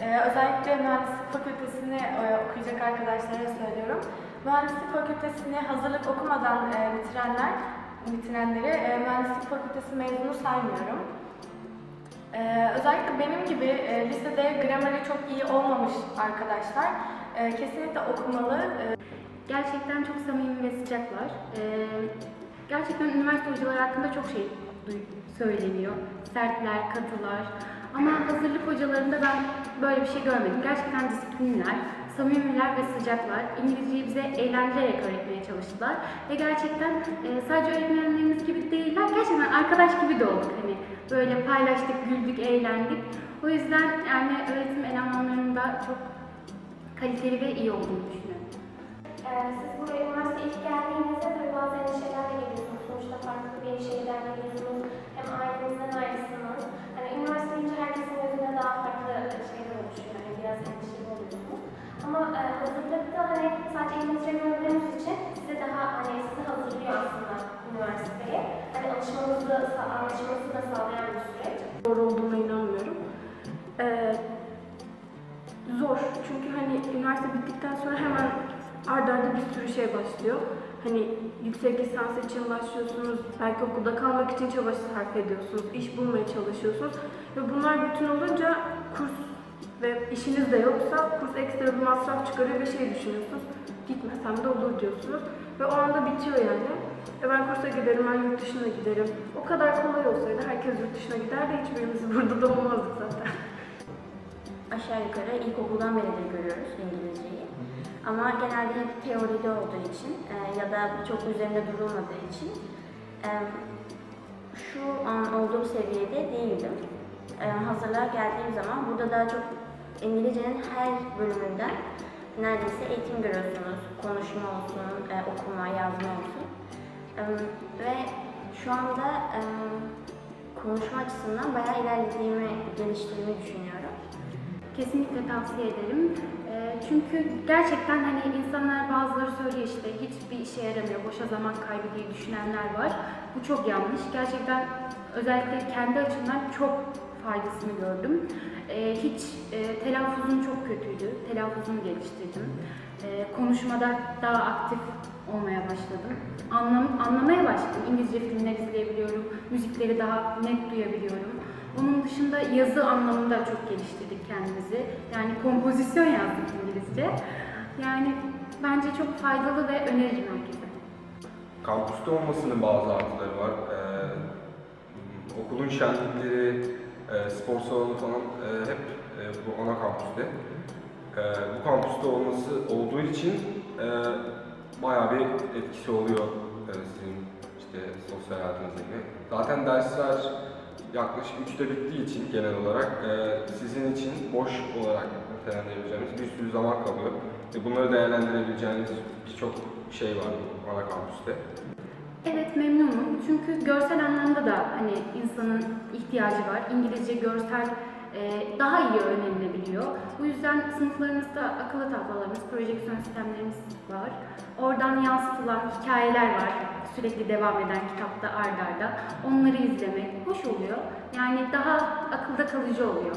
Ee, özellikle mühendislik fakültesini e, okuyacak arkadaşlara söylüyorum. Mühendislik fakültesini hazırlık okumadan e, bitirenler, bitirenleri e, mühendislik fakültesi mezunu saymıyorum. Ee, özellikle benim gibi e, lisede grameri çok iyi olmamış arkadaşlar e, kesinlikle okumalı. E, Gerçekten çok samimi ve sıcaklar. Gerçekten üniversite hocaları hakkında çok şey söyleniyor. Sertler, katılar. Ama hazırlık hocalarında ben böyle bir şey görmedim. Gerçekten disiplinler, samimiler ve sıcaklar. İngilizceyi bize eğlendirerek öğretmeye çalıştılar. Ve gerçekten e, sadece öğretmenlerimiz gibi değiller, gerçekten arkadaş gibi de olduk. Hani böyle paylaştık, güldük, eğlendik. O yüzden yani öğretim elemanlarının da çok kaliteli ve iyi olduğunu düşünüyorum. Ee, siz buraya üniversiteye ilk geldiğinizde tabii bazı endişelerle geliyorsunuz. Sonuçta farklı bir şehirden geliyorsunuz. Hem ailenizden ayrısınız. Hani üniversite deyince herkesin gözünde daha farklı şeyler oluşuyor. Yani biraz endişeli oluyorsunuz. Ama e, hazırlıkta hani sadece İngilizce gördüğünüz için size daha hani sizi hazırlıyor aslında üniversiteye. Hani alışmanızı, da, anlaşmanızı da sağlayan bir süreç. doğru olduğuna inanmıyorum. Ee, zor çünkü hani üniversite bittikten sonra hemen arda arda bir sürü şey başlıyor. Hani yüksek lisans için başlıyorsunuz, belki okulda kalmak için çaba sarf ediyorsunuz, iş bulmaya çalışıyorsunuz. Ve bunlar bütün olunca kurs ve işiniz de yoksa kurs ekstra bir masraf çıkarıyor ve şey düşünüyorsunuz, gitmesem de olur diyorsunuz. Ve o anda bitiyor yani. E ben kursa giderim, ben yurt dışına giderim. O kadar kolay olsaydı herkes yurt dışına giderdi, hiçbirimiz burada da olmazdık zaten. aşağı yukarı ilkokuldan beri de görüyoruz İngilizceyi. Ama genelde hep teoride olduğu için e, ya da çok üzerinde durulmadığı için e, şu an olduğum seviyede değildim. E, hazırlığa geldiğim zaman burada daha çok İngilizcenin her bölümünden neredeyse eğitim görüyorsunuz. Konuşma olsun, e, ve şu anda e, konuşma açısından bayağı ilerlediğimi, geliştirdiğimi düşünüyorum. Kesinlikle tavsiye ederim. Ee, çünkü gerçekten hani insanlar bazıları söylüyor işte hiçbir işe yaramıyor, boşa zaman kaybı diye düşünenler var. Bu çok yanlış. Gerçekten özellikle kendi açımdan çok faydasını gördüm. Ee, hiç e, telaffuzum çok kötüydü. Telaffuzumu geliştirdim. Ee, konuşmada daha aktif olmaya başladım. Anlam, anlamaya başladım. İngilizce filmler izleyebiliyorum. Müzikleri daha net duyabiliyorum. Onun dışında yazı anlamında çok geliştirdik kendimizi. Yani kompozisyon yazdık İngilizce. Yani bence çok faydalı ve öneririm herkese. Kampüste olmasının bazı artıları var. Ee, okulun şenlikleri, e, spor salonu falan e, hep e, bu ana kampüste. E, bu kampüste olması olduğu için e, bayağı bir etkisi oluyor e, sizin işte sosyal hayatınızda gibi. Zaten dersler yaklaşık üçte bittiği için genel olarak e, sizin için boş olarak nitelendirebileceğiniz bir sürü zaman kalıyor. Ve bunları değerlendirebileceğiniz birçok şey var ana kampüste. Evet memnunum çünkü görsel anlamda da hani insanın ihtiyacı var. İngilizce görsel e, daha iyi öğrenilebiliyor. Bu yüzden sınıflarımızda akıllı tablolarımız, projeksiyon sistemlerimiz var. Oradan yansıtılan hikayeler var. Sürekli devam eden kitapta ardarda. arda. Onları izlemek hoş oluyor. Yani daha akılda kalıcı oluyor.